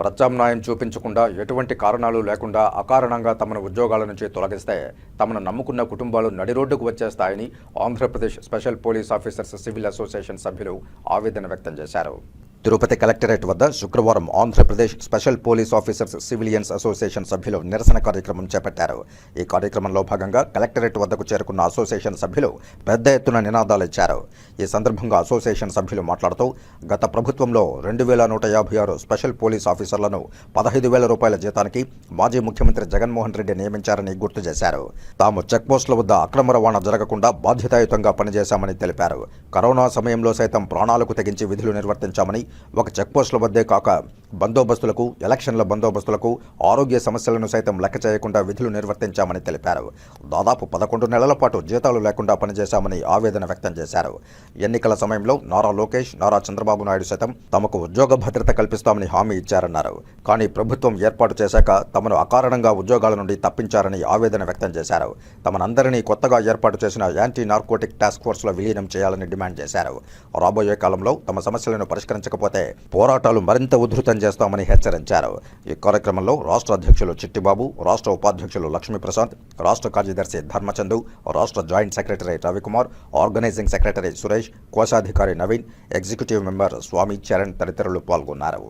ప్రత్యామ్నాయం చూపించకుండా ఎటువంటి కారణాలు లేకుండా అకారణంగా తమను ఉద్యోగాల నుంచి తొలగిస్తే తమను నమ్ముకున్న కుటుంబాలు నడి రోడ్డుకు వచ్చేస్తాయని Andhra Pradesh special police officers civil association సభ్యులు ఆవేదన వ్యక్తం చేశారు. తిరుపతి కలెక్టరేట్ వద్ద శుక్రవారం Andhra Pradesh special police officers civilians association సభ్యులు నిరసన కార్యక్రమం చేపట్టారు. ఈ కార్యక్రమంలో భాగంగా కలెక్టరేట్ వద్దకు చేరుకున్న అసోసియేషన్ సభ్యులు పెద్ద ఎత్తున నినాదాలు ఇచ్చారు. ఈ సందర్భంగా అసోసియేషన్ సభ్యులు మాట్లాడుతూ గత ప్రభుత్వంలో రెండు వేల నూట యాభై ఆరు స్పెషల్ పోలీస్ ఆఫీసర్లను పదహైదు వేల రూపాయల జీతానికి మాజీ ముఖ్యమంత్రి జగన్మోహన్ రెడ్డి నియమించారని గుర్తు చేశారు. తాము చెక్పోస్టుల వద్ద అక్రమ రవాణా జరగకుండా బాధ్యతాయుతంగా పనిచేశామని తెలిపారు. కరోనా సమయంలో సైతం ప్రాణాలకు తెగించి విధులు నిర్వర్తించామని ఒక చెక్పోస్టుల వద్దే కాక బందోబస్తులకు ఎలక్షన్ల బందోబస్తులకు ఆరోగ్య సమస్యలను సైతం లెక్క చేయకుండా విధులు నిర్వర్తించామని తెలిపారు. దాదాపు పదకొండు నెలల పాటు జీతాలు లేకుండా పనిచేశామని ఆవేదన వ్యక్తం చేశారు. ఎన్నికల సమయంలో నారా లోకేష్ నారా చంద్రబాబు నాయుడు సైతం తమకు ఉద్యోగ భద్రత కల్పిస్తామని హామీ ఇచ్చారన్నారు. కానీ ప్రభుత్వం ఏర్పాటు చేశాక తమను అకారణంగా ఉద్యోగాల నుండి తప్పించారని ఆవేదన వ్యక్తం చేశారు. తమనందరినీ కొత్తగా ఏర్పాటు చేసిన యాంటీ నార్కోటిక్ టాస్క్ ఫోర్స్లో విలీనం చేయాలని డిమాండ్ చేశారు. రాబోయే కాలంలో తమ సమస్యలను పరిష్కరించకపోతే పోరాటాలు మరింత ఉధృతం చేస్తామని హెచ్చరించారు. ఈ కార్యక్రమంలో రాష్ట్ర అధ్యక్షులు చిట్టిబాబు రాష్ట్ర ఉపాధ్యక్షులు లక్ష్మీప్రసాద్ రాష్ట్ర కార్యదర్శి ధర్మచందు రాష్ట్ర joint secretary Ravikumar organising secretary Suresh కోశాధికారి నవీన్ ఎగ్జిక్యూటివ్ మెంబర్ స్వామి చరణ్ తదితరులు పాల్గొన్నారు.